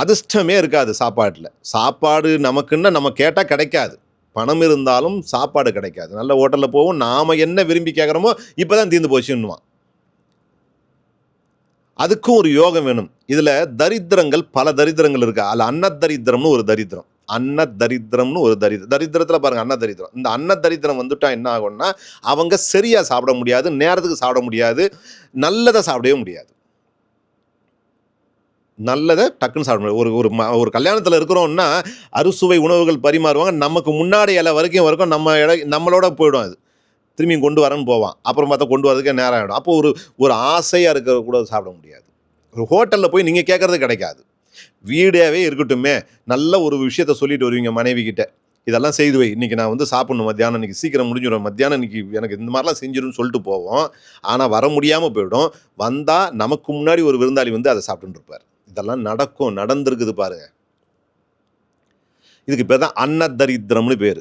அதிர்ஷ்டமே இருக்காது சாப்பாட்டில். சாப்பாடு நமக்குன்னா நம்ம கேட்டால் கிடைக்காது. பணம் இருந்தாலும் சாப்பாடு கிடைக்காது. நல்ல ஹோட்டலில் போவோம் நாம் என்ன விரும்பி கேட்குறோமோ இப்போ தான் தீர்ந்து போச்சுன்னுவான். அதுக்கும் ஒரு யோகம் வேணும். இதில் தரித்திரங்கள் பல தரித்திரங்கள் இருக்குது அதில் அன்னதரித்திரம்னு ஒரு தரித்திரம். அன்னத்தரித்திரம்னு ஒரு தரித்திரம். தரித்திரத்தில் பாருங்கள் அன்ன தரித்திரம் இந்த அன்னதரித்திரம் வந்துட்டா என்ன ஆகும்னா அவங்க சரியாக சாப்பிட முடியாது நேரத்துக்கு சாப்பிட முடியாது நல்லதை சாப்பிடவே முடியாது. நல்லதை டக்குன்னு சாப்பிட முடியாது. ஒரு ஒரு ம ஒரு கல்யாணத்தில் இருக்கிறோம்னா அறுசுவை உணவுகள் பரிமாறுவாங்க. நமக்கு முன்னாடி இலை வரைக்கும் வரைக்கும் நம்ம இட நம்மளோட போயிடும் அது. திரும்பியும் கொண்டு வரேன்னு போவான். அப்புறம் பார்த்தா கொண்டு வரதுக்கே நேரம் ஆகிடும் அப்போ ஒரு ஒரு ஆசையாக இருக்கிற கூட சாப்பிட முடியாது. ஒரு ஹோட்டலில் போய் நீங்கள் கேட்குறது கிடைக்காது. வீடாகவே இருக்கட்டுமே. நல்ல ஒரு விஷயத்த சொல்லிட்டு வருவீங்க மனைவி கிட்ட. இதெல்லாம் செய்து வை. இன்றைக்கி நான் வந்து சாப்பிடணும் மத்தியானம். இன்றைக்கி சீக்கிரம் முடிஞ்சிடும் மத்தியானம் இன்றைக்கி எனக்கு இந்த மாதிரிலாம் செஞ்சிடும்னு சொல்லிட்டு போவோம். ஆனால் வர முடியாமல் போயிடும். வந்தால் நமக்கு முன்னாடி ஒரு விருந்தாளி வந்து அதை சாப்பிட்டுருப்பார் இருப்பார். இதெல்லாம் நடக்கும் நடந்திருக்குது பாருங்க. இதுக்கு பேர் தான் அன்னதரித்திரம்னு பேர்.